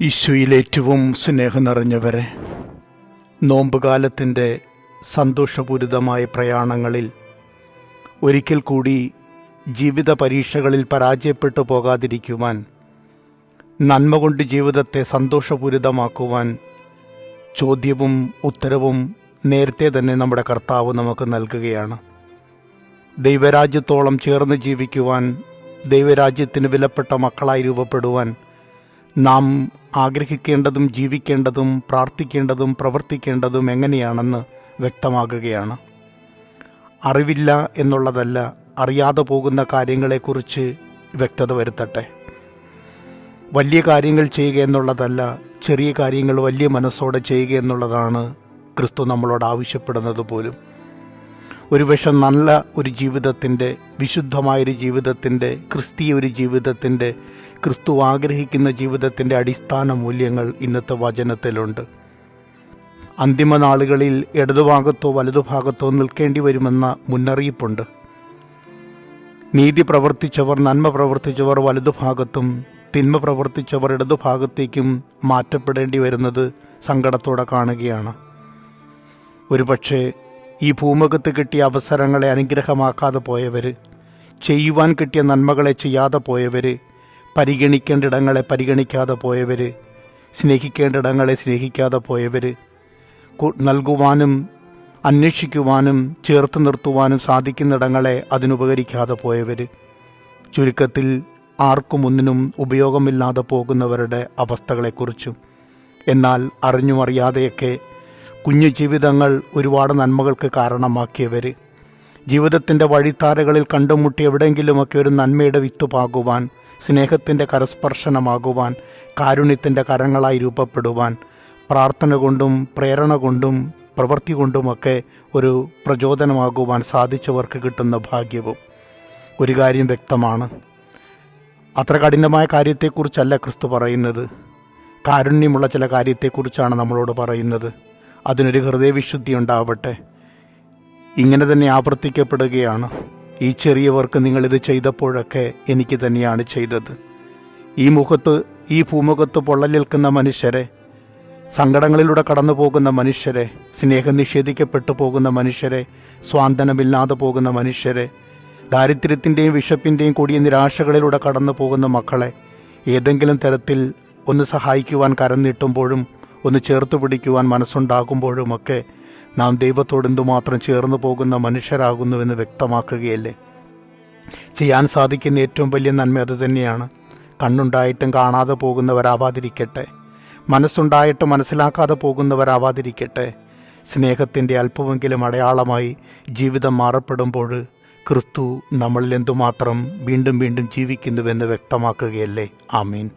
ഈശോയിൽ ഏറ്റവും സ്നേഹം നിറഞ്ഞവരെ നോമ്പുകാലത്തിന്റെ സന്തോഷപൂരിതമായ പ്രയാണങ്ങളിൽ ഒരിക്കൽ കൂടി ജീവിത പരീക്ഷകളിൽ പരാജയപ്പെട്ടു പോകാതിരിക്കുവാൻ നന്മ കൊണ്ട് ജീവിതത്തെ സന്തോഷപൂരിതമാക്കുവാൻ ചോദ്യവും ഉത്തരവും നേരത്തെ തന്നെ നമ്മുടെ കർത്താവ് നമുക്ക് നൽകുകയാണ്. ദൈവരാജ്യത്തോളം ചേർന്ന് ജീവിക്കുവാൻ ദൈവരാജ്യത്തിന് വിലപ്പെട്ട മക്കളായി രൂപപ്പെടുവാൻ നാം ആഗ്രഹിക്കേണ്ടതും ജീവിക്കേണ്ടതും പ്രാർത്ഥിക്കേണ്ടതും പ്രവർത്തിക്കേണ്ടതും എങ്ങനെയാണെന്ന് വ്യക്തമാകുകയാണ്. അറിവില്ല എന്നുള്ളതല്ല അറിയാതെ പോകുന്ന കാര്യങ്ങളെക്കുറിച്ച് വ്യക്തത വരുത്തട്ടെ. വലിയ കാര്യങ്ങൾ ചെയ്യുക എന്നുള്ളതല്ല ചെറിയ കാര്യങ്ങൾ വലിയ മനസ്സോടെ ചെയ്യുക എന്നുള്ളതാണ് ക്രിസ്തു നമ്മളോട് ആവശ്യപ്പെടുന്നത് പോലും. ഒരുപക്ഷെ നല്ല ഒരു ജീവിതത്തിന്റെ വിശുദ്ധമായൊരു ജീവിതത്തിന്റെ ക്രിസ്തീയ ഒരു ജീവിതത്തിന്റെ ക്രിസ്തു ആഗ്രഹിക്കുന്ന ജീവിതത്തിന്റെ അടിസ്ഥാന മൂല്യങ്ങൾ ഇന്നത്തെ വചനത്തിലുണ്ട്. അന്തിമ നാളുകളിൽ ഇടതുഭാഗത്തോ വലതുഭാഗത്തോ നിൽക്കേണ്ടി വരുമെന്ന മുന്നറിയിപ്പുണ്ട്. നീതി പ്രവർത്തിച്ചവർ നന്മ പ്രവർത്തിച്ചവർ വലതുഭാഗത്തും തിന്മ പ്രവർത്തിച്ചവർ ഇടതുഭാഗത്തേക്കും മാറ്റപ്പെടേണ്ടി വരുന്നത് സങ്കടത്തോടെ കാണുകയാണ്. ഒരുപക്ഷെ ഈ ഭൂമുഖത്ത് കിട്ടിയ അവസരങ്ങളെ അനുഗ്രഹമാക്കാതെ പോയവർ ചെയ്യുവാൻ കിട്ടിയ നന്മകളെ ചെയ്യാതെ പോയവർ പരിഗണിക്കേണ്ട ഇടങ്ങളെ പരിഗണിക്കാതെ പോയവർ സ്നേഹിക്കേണ്ട ഇടങ്ങളെ സ്നേഹിക്കാതെ പോയവർ നൽകുവാനും അന്വേഷിക്കുവാനും ചേർത്ത് നിർത്തുവാനും സാധിക്കുന്നിടങ്ങളെ അതിനുപകരിക്കാതെ പോയവർ ചുരുക്കത്തിൽ ആർക്കും ഒന്നിനും ഉപയോഗമില്ലാതെ പോകുന്നവരുടെ അവസ്ഥകളെക്കുറിച്ചും എന്നാൽ അറിഞ്ഞും അറിയാതെയൊക്കെ കുഞ്ഞു ജീവിതങ്ങൾ ഒരുപാട് നന്മകൾക്ക് കാരണമാക്കിയവർ. ജീവിതത്തിന്റെ വഴിത്താരകളിൽ കണ്ടുമുട്ടി എവിടെയെങ്കിലുമൊക്കെ ഒരു നന്മയുടെ വിത്ത് പാകുവാൻ സ്നേഹത്തിന്റെ കരസ്പർശനമാകുവാൻ കാരുണ്യത്തിന്റെ കരങ്ങളായി രൂപപ്പെടുവാൻ പ്രാർത്ഥന കൊണ്ടും പ്രേരണ കൊണ്ടും പ്രവൃത്തി കൊണ്ടുമൊക്കെ ഒരു പ്രചോദനമാകുവാൻ സാധിച്ചവർക്ക് കിട്ടുന്ന ഭാഗ്യവും. ഒരു കാര്യം വ്യക്തമാണ്. അത്ര കഠിനമായ കാര്യത്തെക്കുറിച്ചല്ല ക്രിസ്തു പറയുന്നത്. കാരുണ്യമുള്ള ചില കാര്യത്തെക്കുറിച്ചാണ് നമ്മളോട് പറയുന്നത്. അതിനൊരു ഹൃദയവിശുദ്ധി ഉണ്ടാവട്ടെ. ഇങ്ങനെ തന്നെ ആവർത്തിക്കപ്പെടുകയാണ്. ഈ ചെറിയവർക്ക് നിങ്ങളിത് ചെയ്തപ്പോഴൊക്കെ എനിക്ക് തന്നെയാണ് ചെയ്തത്. ഈ മുഖത്ത് ഈ ഭൂമുഖത്ത് പൊള്ളലേൽക്കുന്ന മനുഷ്യരെ സങ്കടങ്ങളിലൂടെ കടന്നു പോകുന്ന മനുഷ്യരെ സ്നേഹം നിഷേധിക്കപ്പെട്ടു പോകുന്ന മനുഷ്യരെ സ്വാന്തനമില്ലാതെ പോകുന്ന മനുഷ്യരെ ദാരിദ്ര്യത്തിന്റെയും വിശപ്പിന്റെയും കൂടിയ നിരാശകളിലൂടെ കടന്നു പോകുന്ന മക്കളെ ഏതെങ്കിലും തരത്തിൽ ഒന്ന് സഹായിക്കുവാൻ കരം നീട്ടുമ്പോഴും ഒന്ന് ചേർത്ത് പിടിക്കുവാൻ മനസ്സുണ്ടാകുമ്പോഴുമൊക്കെ നാം ദൈവത്തോട് എന്തുമാത്രം ചേർന്ന് പോകുന്ന മനുഷ്യരാകുന്നുവെന്ന് വ്യക്തമാക്കുകയല്ലേ? ചെയ്യാൻ സാധിക്കുന്ന ഏറ്റവും വലിയ നന്മ അത് തന്നെയാണ്. കണ്ണുണ്ടായിട്ടും കാണാതെ പോകുന്നവരാവാതിരിക്കട്ടെ. മനസ്സുണ്ടായിട്ടും മനസ്സിലാക്കാതെ പോകുന്നവരാവാതിരിക്കട്ടെ. സ്നേഹത്തിന്റെ അല്പമെങ്കിലും അടയാളമായി ജീവിതം മാറപ്പെടുമ്പോൾ ക്രിസ്തു നമ്മളിൽ എന്തുമാത്രം വീണ്ടും വീണ്ടും ജീവിക്കുന്നുവെന്ന് വ്യക്തമാക്കുകയല്ലേ? ആമീൻ.